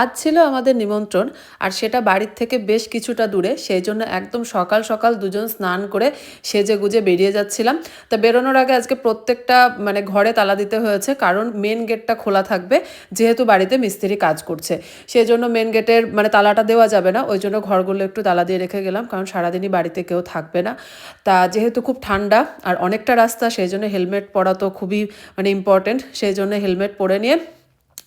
আজ ছিল আমাদের নিমন্ত্রণ, আর সেটা বাড়ির থেকে বেশ কিছুটা দূরে, সেই জন্য একদম সকাল সকাল দুজন স্নান করে সেজে গুজে বেরিয়ে যাচ্ছিলাম। তা বেরোনোর আগে আজকে প্রত্যেকটা মানে ঘরে তালা দিতে হয়েছে, কারণ মেন গেটটা খোলা থাকবে, যেহেতু বাড়িতে মিস্ত্রি কাজ করছে। সেই জন্য মেন গেটের মানে তালাটা দেওয়া যাবে না, ওই জন্য ঘরগুলো একটু তালা দিয়ে রেখে গেলাম, কারণ সারাদিনই বাড়িতে কেউ থাকবে না। তা যেহেতু খুব ঠান্ডা, আর অনেকটা রাস্তা, সেই জন্য হেলমেট পরা তো খুবই মানে ইম্পর্টেন্ট সেই জন্য হেলমেট পরে নিয়ে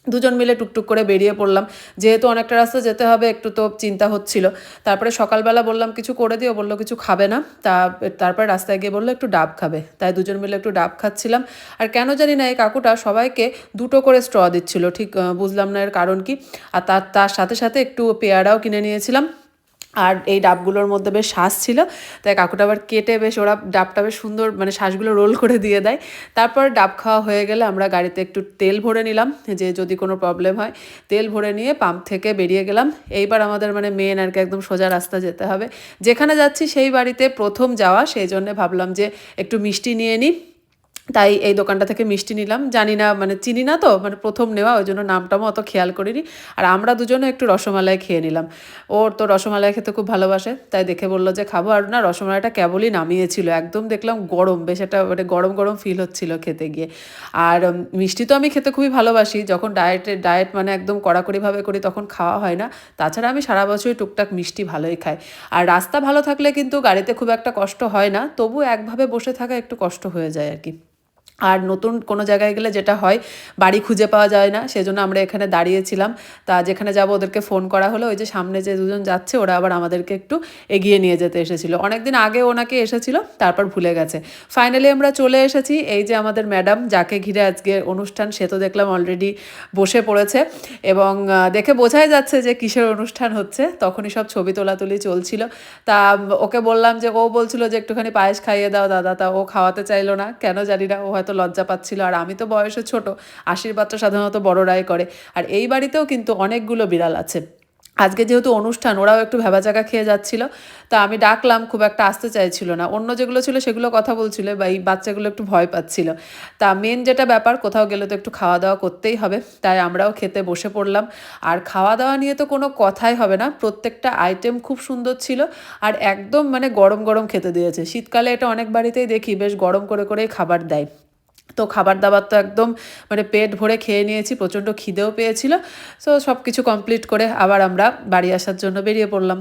দুজন মিলে টুকটুক করে বেরিয়ে পড়লাম। যেহেতু অনেকটা রাস্তা যেতে হবে, একটু তো চিন্তা হচ্ছিল। তারপরে সকালবেলা বললাম, কিছু করে দিও। বলল, কিছু খাবে না। তা, তারপরে রাস্তায় গিয়ে বলল, একটু ডাব খাবে। তাই দুজন মিলে একটু ডাব খাচ্ছিলাম। আর কেন জানি না, এই কাকুটা সবাইকে দুটো করে স্ট্র দিচ্ছিল। ঠিক বুঝলাম না এর কারণ কি। আর তার তার সাথে সাথে একটু পেয়ারাও কিনে নিয়েছিলাম। আর এই ডাবগুলোর মধ্যে বেশ শ্বাস ছিল। তাই কাকুটা আবার কেটে বেশ ওরা ডাবটা বেশ সুন্দর মানে শ্বাসগুলো রোল করে দিয়ে দেয়। তারপর ডাব খাওয়া হয়ে গেলে আমরা গাড়িতে একটু তেল ভরে নিলাম, যে যদি কোনো প্রবলেম হয়। তেল ভরে নিয়ে পাম্প থেকে বেরিয়ে গেলাম। এইবার আমাদের মানে মেন আর কি একদম সোজা রাস্তা যেতে হবে। যেখানে যাচ্ছি সেই বাড়িতে প্রথম যাওয়া, সেই জন্যে ভাবলাম যে একটু মিষ্টি নিয়ে নিই। তাই এই দোকানটা থেকে মিষ্টি নিলাম। জানি না মানে চিনি না তো মানে প্রথম নেওয়া, ওই জন্য নামটাও অত খেয়াল করিনি। আর আমরা দুজনে একটু রসমালাই খেয়ে নিলাম। ওর তো রসমালাই খেতে খুব ভালোবাসে, তাই দেখে বলল যে খাব। আর না, রসমালাইটা কেবলই নামিয়েছিল। একদম দেখলাম গরম, বেশ একটা মানে গরম গরম ফিল হচ্ছিল খেতে গিয়ে। আর মিষ্টি তো আমি খেতে খুবই ভালোবাসি। যখন ডায়েটে ডায়েট মানে একদম কড়াকড়িভাবে করি তখন খাওয়া হয় না। তাছাড়া আমি সারা বছরই টুকটাক মিষ্টি ভালোই খাই। আর রাস্তা ভালো থাকলে কিন্তু গাড়িতে খুব একটা কষ্ট হয় না। তবু একভাবে বসে থাকা একটু কষ্ট হয়ে যায় আর কি। আর নতুন কোনো জায়গায় গেলে যেটা হয়, বাড়ি খুঁজে পাওয়া যায় না, সেজন্য আমরা এখানে দাঁড়িয়েছিলাম। তা যেখানে যাব ওদেরকে ফোন করা হলো, ওই যে সামনে যে দুজন যাচ্ছে, ওরা আবার আমাদেরকে একটু এগিয়ে নিয়ে যেতে এসেছিল। অনেকদিন আগে ওনাকে এসেছিল, তারপর ভুলে গেছে। ফাইনালি আমরা চলে এসেছি, এই যে আমাদের ম্যাডাম, যাকে ঘিরে আজকে অনুষ্ঠান, সে তো দেখলাম অলরেডি বসে পড়েছে। এবং দেখে বোঝাই যাচ্ছে যে কিসের অনুষ্ঠান হচ্ছে, তখনই সব ছবি তোলাতুলি চলছিল। তা, ওকে বললাম যে, ও বলছিল যে, একটুখানি পায়েস খাইয়ে দাও, দাদা। তা ও খাওয়াতে চাইলো না, কেন জানি না, ও হয়তো লজ্জা পাচ্ছিল আর আমি তো বয়সে ছোট। আশীর্বাদটা সাধারণত বড়রাই করে। আর এই বাড়িতেও কিন্তু অনেকগুলো বিড়াল আছে। আজকে যেহেতু অনুষ্ঠান, ওরাও একটু ভেবাচাকা খেয়ে যাচ্ছিল। তা আমি ডাকলাম, খুব একটা আসতে চাইছিল না। অন্য যেগুলো ছিল সেগুলো কথা বলছিল, বা এই বাচ্চাগুলো একটু ভয় পাচ্ছিল। তা মেন যেটা ব্যাপার, কোথাও গেলে তো একটু খাওয়া দাওয়া করতেই হবে। তাই আমরাও খেতে বসে পড়লাম। আর খাওয়া দাওয়া নিয়ে তো কোনো কথাই হবে না। প্রত্যেকটা আইটেম খুব সুন্দর ছিল আর একদম মানে গরম গরম খেতে দিয়েছে। শীতকালে এটা অনেক বাড়িতেই দেখি, বেশ গরম করে করেই খাবার দেয়। তো খাবার দাবার তো একদম মানে পেট ভরে খেয়ে নিয়েছি, প্রচণ্ড খিদেও পেয়েছিল। সো সব কিছু কমপ্লিট করে আবার আমরা বাড়ি আসার জন্য বেরিয়ে পড়লাম।